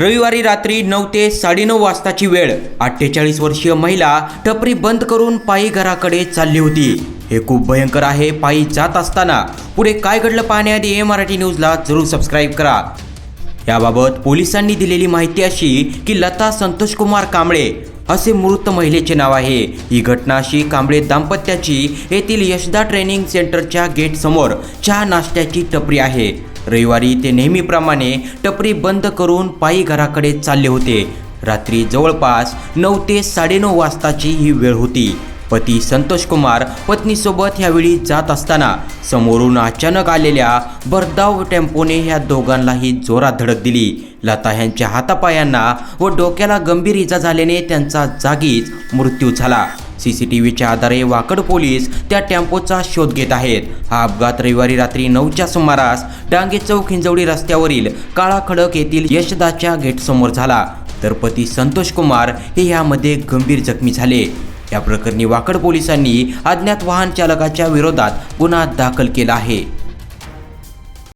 रविवारी रात्री नऊ ते साडेनऊ वाजताची वेळ. अठ्ठेचाळीस वर्षीय महिला टपरी बंद करून पायी घराकडे चालली होती. हे खूप भयंकर आहे पायी जात असताना. पुढे काय घडलं पाहण्याआधी ए मराठी न्यूजला जरूर सबस्क्राईब करा. याबाबत पोलिसांनी दिलेली माहिती अशी की लता संतोष कुमार कांबळे असे मृत महिलेचे नाव आहे. ही घटना अशी कांबळे दाम्पत्याची येथील यशदा ट्रेनिंग सेंटरच्या गेटसमोर चहा नाश्त्याची टपरी आहे. रविवारी ते नेहमीप्रमाणे टपरी बंद करून पायी घराकडे चालले होते. रात्री जवळपास नऊ ते साडेनऊ वाजताची ही वेळ होती. पती संतोष कुमार पत्नीसोबत ह्यावेळी जात असताना समोरून अचानक आलेल्या भरधाव टेम्पोने ह्या दोघांनाही जोरात धडक दिली. लता यांच्या हातापायांना व डोक्याला गंभीर इजा झाल्याने त्यांचा जागीच मृत्यू झाला. सी सी टी व्हीच्या आधारे वाकड पोलीस त्या टेम्पोचा शोध घेत आहेत. हा अपघात रविवारी रात्री नऊच्या सुमारास डांगे चौक हिंजवडी रस्त्यावरील काळा खडक येथील यशदाच्या गेटसमोर झाला. तर पती संतोष कुमार हे यामध्ये गंभीर जखमी झाले. या प्रकरणी वाकड पोलिसांनी अज्ञात वाहन चालकाच्या विरोधात गुन्हा दाखल केला आहे.